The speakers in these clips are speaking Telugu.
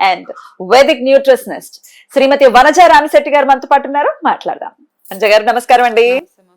and Vedic nutritionist Shrimati Vanaja Ramisetti గారు మనతో పాటు ఉన్నారు. మాట్లాడదాం. వనజ గారు నమస్కారం అండి.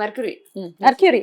Mercury Mercury.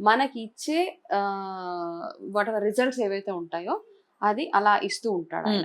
మనకి ఇచ్చే వాట్ ఎవర్ రిజల్ట్స్ ఏవైతే ఉంటాయో అది అలా ఇస్తూ ఉంటాడు ఆయన.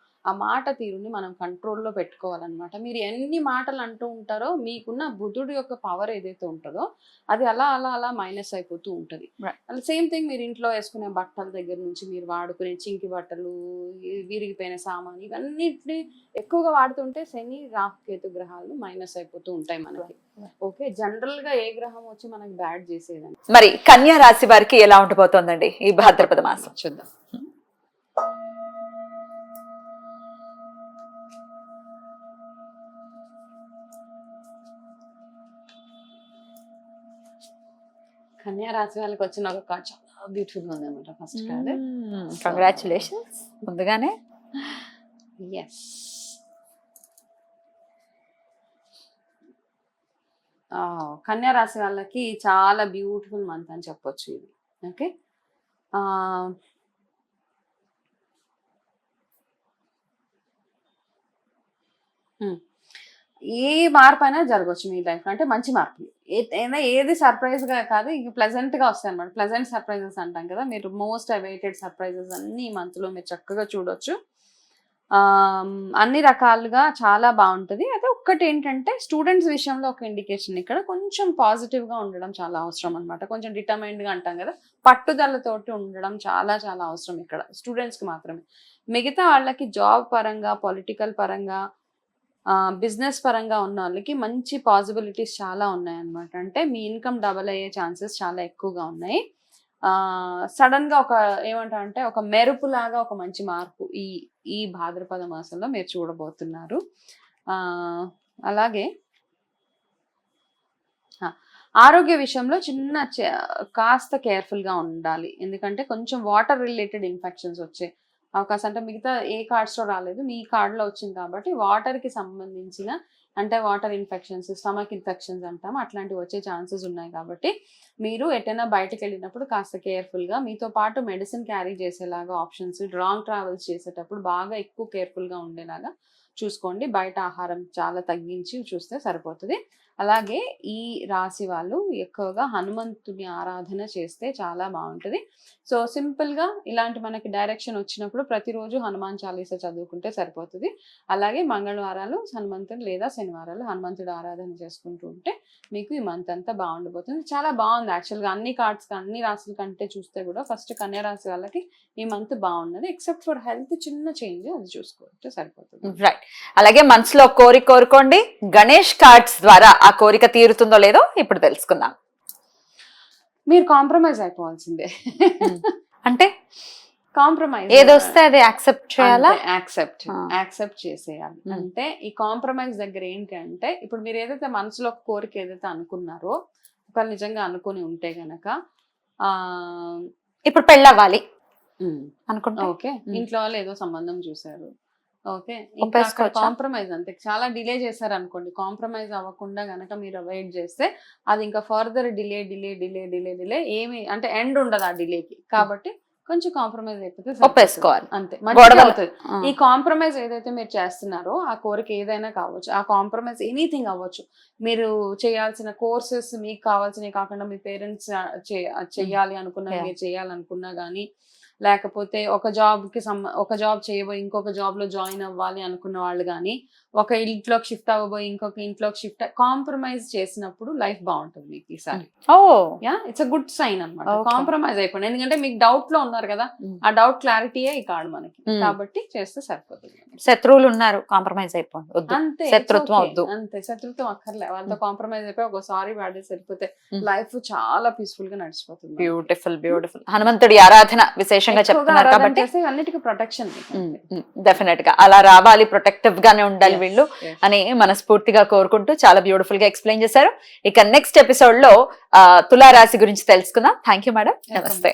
ఆ మాట తీరుని మనం కంట్రోల్లో పెట్టుకోవాలన్నమాట. మీరు ఎన్ని మాటలు అంటూ ఉంటారో మీకున్న బుధుడు యొక్క పవర్ ఏదైతే ఉంటుందో అది అలా అలా అలా మైనస్ అయిపోతూ ఉంటుంది. అలా సేమ్ థింగ్ మీరు ఇంట్లో వేసుకునే బట్టల దగ్గర నుంచి మీరు వాడుకునే చింకి బట్టలు విరిగిపోయిన సామాన్ ఇవన్నిటిని ఎక్కువగా వాడుతుంటే శని రాహు కేతు గ్రహాలు మైనస్ అయిపోతూ ఉంటాయి మనకి. ఓకే జనరల్గా ఏ గ్రహం వచ్చి మనకి బ్యాడ్ చేసేదని మరి కన్యా రాశి వారికి ఎలా ఉండిపోతుందండి ఈ భాద్రపద మాసం? చూద్దాం. కన్యా రాశి వాళ్ళకి వచ్చిన ఒక కార్డ్ చాలా బ్యూటిఫుల్గా ఉంది అనమాట ఫస్ట్ కార్డ్ కంగ్రాచులేషన్స్ ముందుగానే. ఎస్ కన్యా రాశి వాళ్ళకి చాలా బ్యూటిఫుల్ మంత్ అని చెప్పొచ్చు ఇది. ఓకే ఏ మార్పు అయినా జరగవచ్చు మీ లైఫ్ అంటే మంచి మార్పులు. ఏదైనా ఏది సర్ప్రైజ్గా కాదు ఇంక ప్లెజెంట్గా వస్తాయి అనమాట ప్లెజెంట్ సర్ప్రైజెస్ అంటాం కదా. మీరు మోస్ట్ అవైటెడ్ సర్ప్రైజెస్ అన్ని ఈ మంత్లో మీరు చక్కగా చూడొచ్చు. అన్ని రకాలుగా చాలా బాగుంటుంది. అయితే ఒక్కటి ఏంటంటే స్టూడెంట్స్ విషయంలో ఒక ఇండికేషన్ ఇక్కడ. కొంచెం పాజిటివ్గా ఉండడం చాలా అవసరం అనమాట కొంచెం డిటర్మైండ్గా అంటాం కదా. పట్టుదలతోటి ఉండడం చాలా చాలా అవసరం ఇక్కడ. స్టూడెంట్స్కి మాత్రమే. మిగతా వాళ్ళకి జాబ్ పరంగా పొలిటికల్ పరంగా బిజినెస్ పరంగా ఉన్న వాళ్ళకి మంచి పాసిబిలిటీస్ చాలా ఉన్నాయన్నమాట. అంటే మీ ఇన్కమ్ డబల్ అయ్యే ఛాన్సెస్ చాలా ఎక్కువగా ఉన్నాయి. సడన్గా ఒక ఏమంటా అంటే ఒక మెరుపు లాగా ఒక మంచి మార్పు ఈ ఈ భాద్రపద మాసంలో మీరు చూడబోతున్నారు. అలాగే ఆరోగ్య విషయంలో చిన్న కాస్త కేర్ఫుల్గా ఉండాలి. ఎందుకంటే కొంచెం వాటర్ రిలేటెడ్ ఇన్ఫెక్షన్స్ వచ్చే అవకాశం. అంటే మిగతా ఏ కార్డ్స్లో రాలేదు. మీ కార్డులో వచ్చింది కాబట్టి వాటర్కి సంబంధించిన అంటే వాటర్ ఇన్ఫెక్షన్స్ స్టమక్ ఇన్ఫెక్షన్స్ అంటాం. అట్లాంటివి వచ్చే ఛాన్సెస్ ఉన్నాయి కాబట్టి మీరు ఎటైనా బయటకు వెళ్ళినప్పుడు కాస్త కేర్ఫుల్గా మీతో పాటు మెడిసిన్ క్యారీ చేసేలాగా ఆప్షన్స్ లాంగ్ ట్రావెల్స్ చేసేటప్పుడు బాగా ఎక్కువ కేర్ఫుల్గా ఉండేలాగా చూసుకోండి. బయట ఆహారం చాలా తగ్గించి చూస్తే సరిపోతుంది. అలాగే ఈ రాశి వాళ్ళు ఎక్కువగా హనుమంతుని ఆరాధన చేస్తే చాలా బాగుంటుంది. సో సింపుల్గా ఇలాంటి మనకి డైరెక్షన్ వచ్చినప్పుడు ప్రతిరోజు హనుమాన్ చాలీసా చదువుకుంటే సరిపోతుంది. అలాగే మంగళవారాలు హనుమంతుడు లేదా శనివారాలు హనుమంతుడు ఆరాధన చేసుకుంటూ ఉంటే మీకు ఈ మంత్ అంతా బాగుండిపోతుంది. చాలా బాగుంది యాక్చువల్గా అన్ని కార్డ్స్ అన్ని రాశుల కంటే చూస్తే కూడా ఫస్ట్ కన్యా రాశి వాళ్ళకి ఈ మంత్ బాగున్నది ఎక్సెప్ట్ ఫర్ హెల్త్ చిన్న చేంజ్ అది చూసుకుంటే సరిపోతుంది. రైట్. అలాగే మనసులో కోరి కోరుకోండి. గణేష్ కార్డ్స్ ద్వారా ఆ కోరిక తీరుతుందో లేదో ఇప్పుడు తెలుసుకుందాం. మీరు కాంప్రమైజ్ అయిపోవాల్సిందే. అంటే? కాంప్రమైజ్. ఏదొస్తే అది యాక్సెప్ట్ చేయాలా? యాక్సెప్ట్. యాక్సెప్ట్ చేసేయాలి. అంటే ఈ కాంప్రమైజ్ దగ్గర ఏంటి అంటే ఇప్పుడు మీరు ఏదైతే మనసులో ఒక కోరిక ఏదైతే అనుకున్నారో ఒకవేళ నిజంగా అనుకుని ఉంటే గనక ఆ ఇప్పుడు పెళ్ళవ్వాలి అనుకుంటా? ఓకే. ఇంట్లో వాళ్ళు ఏదో సంబంధం చూసారు ఓకే? కాంప్రమైజ్ అంతే చాలా డిలే చేశారు అనుకోండి కాంప్రమైజ్ అవ్వకుండా గనక మీరు అవాయిడ్ చేస్తే అది ఇంకా further delay delay delay delay delay ఏమి అంటే ఎండ్ ఉండదు ఆ డిలేకి కాబట్టి కొంచెం కాంప్రమైజ్ అయిపోతే. ఒప్పేసుకోవాలి. అంతే. మంచిగా అవుతుంది. ఈ కాంప్రమైజ్ ఏదైతే మీరు చేస్తున్నారో ఆ కోరిక ఏదైనా కావచ్చు ఆ కాంప్రమైజ్ ఎనీథింగ్ అవ్వచ్చు మీరు చేయాల్సిన కోర్సెస్ మీకు కావాల్సినవి కాకుండా మీ పేరెంట్స్ చెయ్యాలి అనుకున్నా. మీరు చేయాలనుకున్నా కానీ లేకపోతే ఒక జాబ్కి సంబ ఒక జాబ్ చేయబోయి ఇంకొక జాబ్లో జాయిన్ అవ్వాలి అనుకున్న వాళ్ళు కానీ ఒక ఇంట్లోకి షిఫ్ట్ అవ్వబోయి ఇంకొక ఇంట్లోకి షిఫ్ట్ కాంప్రమైజ్ చేసినప్పుడు లైఫ్ బాగుంటుంది మీకు ఈసారి ఓ! Yeah it's a good sign అన్నమాట. Okay. కాంప్రమైజ్ అయిపోయింది. ఎందుకంటే మీకు డౌట్లో ఉన్నారు కదా Mm. ఆ డౌట్ క్లారిటీయే ఈ కార్డు మనకి. Mm. కాబట్టి చేస్తే సరిపోతుంది. శత్రువులు ఉన్నారు కాంప్రమైజ్ అయిపోండి. అంతే శత్రుత్వం. వద్దు. అంతే శత్రుత్వం అక్కర్లే. వాళ్ళతో కాంప్రమైజ్ అయిపోయి ఒక సారీ వాడేసి వెళ్ళిపోతే Mm. లైఫ్ చాలా పీస్ఫుల్గా నడిచిపోతుంది. బ్యూటిఫుల్ బ్యూటిఫుల్ హనుమంతుడి ఆరాధన విశేషంగా ఎక్కువగా చెప్తున్నారు కాబట్టి అన్నిటికీ ప్రొటెక్షన్ డెఫినెట్గా. అలా రావాలి ప్రొటెక్టివ్ గానే ఉండాలి వీళ్ళు అని మనస్ఫూర్తిగా కోరుకుంటూ చాలా బ్యూటిఫుల్గా ఎక్స్ప్లెయిన్ చేశారు. ఇక నెక్స్ట్ ఎపిసోడ్లో తులారాశి గురించి తెలుసుకుందాం. థ్యాంక్ యూ మేడం నమస్తే